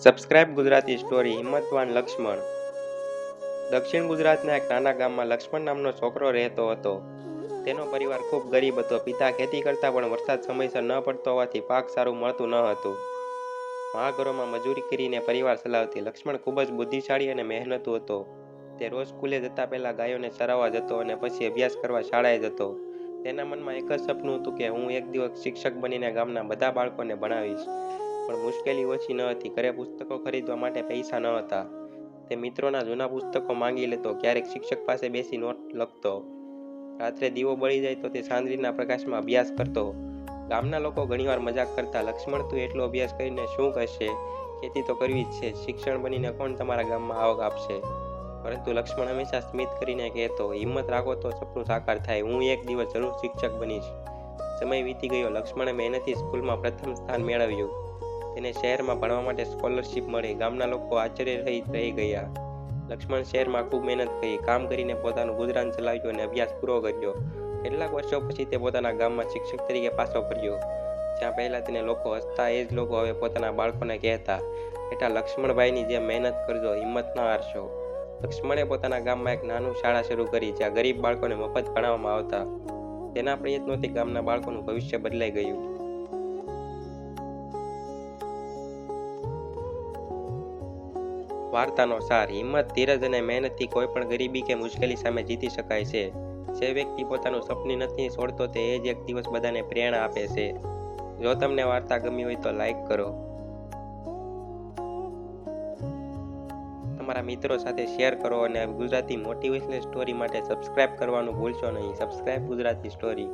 Subscribe Gujarati story હિંમતવાન લક્ષ્મણ. દક્ષિણ ગુજરાતના એક નાના ગામમાં લક્ષ્મણ નામનો છોકરો રહેતો હતો. તેનો પરિવાર ખૂબ ગરીબ હતો. પિતા ખેતી કરતા પણ વરસાદ સમયસર ન પડતો હોવાથી પાક સારું મળતું ન હતું. મા ઘરોમાં મજૂરી કરીને પરિવાર ચલાવતી લક્ષ્મણ ખૂબ જ બુદ્ધિશાળી અને મહેનતુ હતો. તે રોજ સ્કૂલે જતા પહેલા ગાયોને ચરાવવા જતો અને પછી અભ્યાસ કરવા શાળાએ જતો. તેના મનમાં એક જ સપનું હતું કે હું એક દિવસ શિક્ષક બનીને ગામના બધા બાળકોને ભણાવીશ. પણ મુશ્કેલી ઓછી ન હતી. ઘરે પુસ્તકો ખરીદવા માટે પૈસા ન હતા. તે મિત્રોના જૂના પુસ્તકો માંગી લેતો. ક્યારેક શિક્ષક પાસે બેસી નોટ લખતો. રાત્રે દીવો બળી જાય તો તે ચાંદલીના પ્રકાશમાં અભ્યાસ કરતો. ગામના લોકો ઘણીવાર મજાક કરતા, લક્ષ્મણ, તું એટલો અભ્યાસ કરીને શું કરશે? ખેતી તો કરવી જ છે. શિક્ષણ બનીને કોણ તમારા ગામમાં આવક આપશે? પરંતુ લક્ષ્મણ હંમેશા સ્મિત કરીને કહેતો, હિંમત રાખો તો સપનું સાકાર થાય. હું એક દિવસ જરૂર શિક્ષક બનીશ. સમય વીતી ગયો. લક્ષ્મણે મહેનતથી સ્કૂલમાં પ્રથમ સ્થાન મેળવ્યું. તેને શહેરમાં ભણવા માટે સ્કોલરશિપ મળી. ગામના લોકો આશ્ચર્ય રહી રહી ગયા. લક્ષ્મણ શહેરમાં ખૂબ મહેનત કરી, કામ કરીને પોતાનું ગુજરાન ચલાવ્યું અને અભ્યાસ પૂરો કર્યો. કેટલાક વર્ષો પછી તે પોતાના ગામમાં શિક્ષક તરીકે પાછો ફર્યો. જ્યાં પહેલાં તેને લોકો હસતા, એ જ લોકો હવે પોતાના બાળકોને કહેતા, બેટા, લક્ષ્મણભાઈની જેમ મહેનત કરજો, હિંમત ન હારશો. લક્ષ્મણે પોતાના ગામમાં એક નાનું શાળા શરૂ કરી, જ્યાં ગરીબ બાળકોને મફત ભણાવવામાં આવતા. તેના પ્રયત્નોથી ગામના બાળકોનું ભવિષ્ય બદલાઈ ગયું. વાર્તાનો સાર, હિંમત, ધીરજ અને મહેનતથી કોઈ પણ ગરીબી કે મુશ્કેલી સામે જીતી શકાય છે. જે વ્યક્તિ પોતાનું સપનું નથી છોડતો, તે એ જ એક દિવસ બધાને પ્રેરણા આપે છે. જો તમને વાર્તા ગમી હોય તો લાઈક કરો. તમારા મિત્રો સાથે શેર કરો અને ગુજરાતી મોટિવેશનલ સ્ટોરી માટે સબસ્ક્રાઇબ કરવાનું ભૂલશો નહીં. Subscribe Gujarati story.